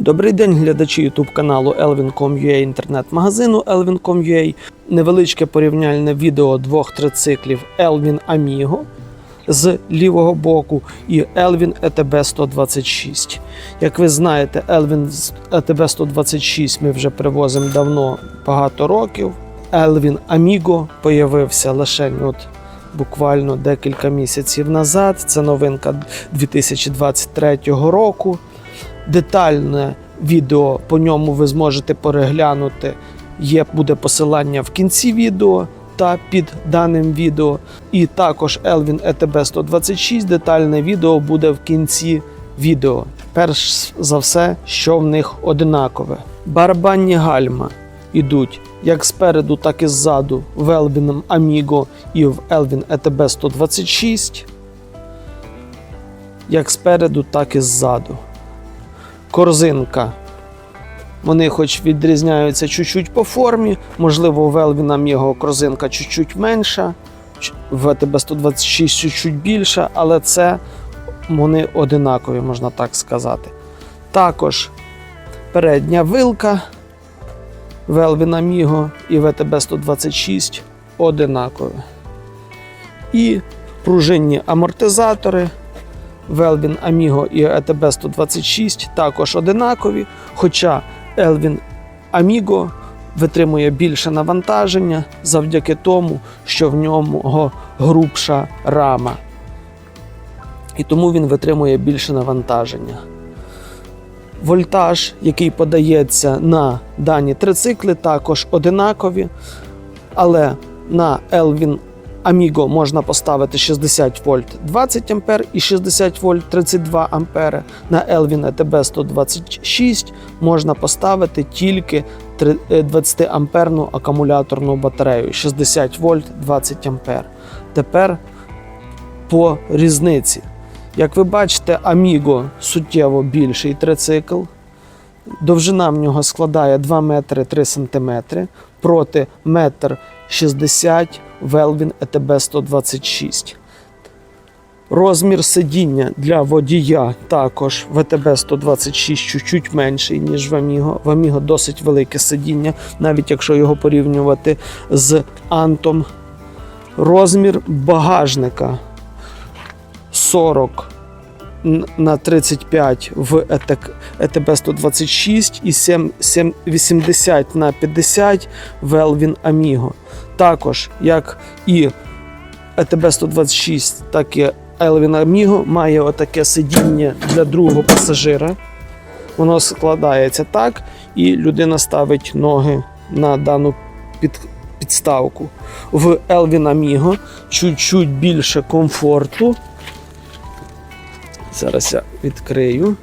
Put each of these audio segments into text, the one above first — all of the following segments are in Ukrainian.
Добрий день, глядачі YouTube каналу Elvin.com.ua інтернет-магазину Elvin.com.ua. Невеличке порівняльне відео двох трициклів Elvin Amigo з лівого боку і Elvin ETB 126. Як ви знаєте, Elvin ETB 126 ми вже привозимо давно багато років. Elvin Amigo появився лише от буквально декілька місяців назад. Це новинка 2023 року. Детальне відео по ньому ви зможете переглянути. Є буде посилання в кінці відео та під даним відео. І також Elvin ETB 126. Детальне відео буде в кінці відео. Перш за все, що в них одинакове. Барабанні гальма йдуть як спереду, так і ззаду в Elvin Amigo і в Elvin ETB 126. Як спереду, так і ззаду корзинка. Вони хоч відрізняються чуть-чуть по формі, можливо, у Велвіна його корзинка чуть-чуть менша, в ТБ 126 чуть-чуть більша, але це вони одинакові, можна так сказати. Також передня вилка Велвіна Міго і ВТБ 126 одинакові. І пружинні амортизатори. Велвін Amigo і ETB 126 також одинакові, хоча Elvin Amigo витримує більше навантаження завдяки тому, що в ньому грубша рама. І тому він витримує більше навантаження. Вольтаж, який подається на дані трицикли, також одинакові, але на Elvin Amigo можна поставити 60 вольт 20 ампер і 60 вольт 32 ампери. На Elvin ETB 126 можна поставити тільки 20 амперну акумуляторну батарею 60 вольт 20 ампер. Тепер по різниці. Як ви бачите, Amigo суттєво більший трицикл. Довжина в нього складає 2 метри 3 сантиметри проти 1,60 м Велвін ЕТБ 126. Розмір сидіння для водія також ВТБ 126 чуть-чуть менший, ніж в Аміго. В Аміго досить велике сидіння, навіть якщо його порівнювати з Антом. Розмір багажника 40 на 35 в ETB 126 і 80 на 50 в Elvin Amigo. Також, як і ETB 126, так і Elvin Amigo має отаке сидіння для другого пасажира. Воно складається так, і людина ставить ноги на дану під, підставку. В Elvin Amigo чуть-чуть більше комфорту. Зараз я відкрию,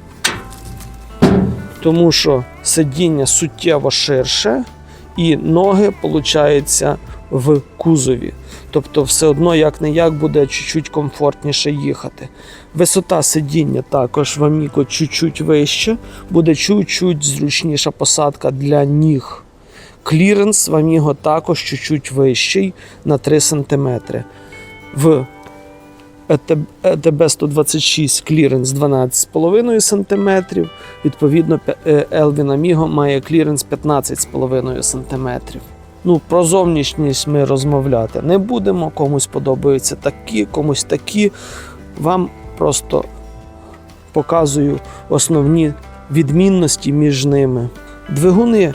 тому що сидіння суттєво ширше, і ноги, виходить, в кузові. Тобто, все одно, як не як, буде чуть-чуть комфортніше їхати. Висота сидіння також в Аміко чуть-чуть вище, буде чуть-чуть зручніша посадка для ніг. Кліренс в Аміго також чуть-чуть вищий на 3 см. В ЕТБ 126 кліренс 12,5 см. Відповідно, Elvin Amigo має кліренс 15,5 см. Ну, Про зовнішність ми розмовляти не будемо. Комусь подобаються такі, комусь такі. Вам просто показую основні відмінності між ними. Двигуни,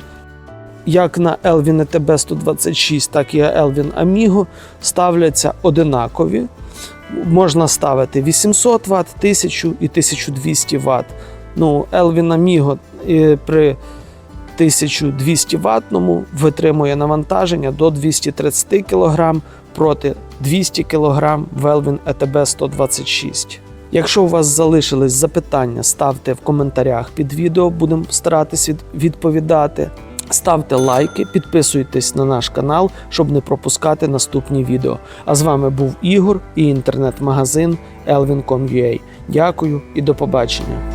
як на Elvin ETB 126, так і Elvin Amigo, ставляться одинакові можна ставити 800 Вт, 1000 і 1200 Вт. Ну, Elvin Amigo при 1200 ваттному витримує навантаження до 230 кг проти 200 кг в Elvin ETB 126. Якщо у вас залишились запитання, ставте в коментарях під відео, будемо старатись відповідати. Ставте лайки, підписуйтесь на наш канал, щоб не пропускати наступні відео. А з вами був Ігор і інтернет-магазин Elvin.com.ua. Дякую і до побачення.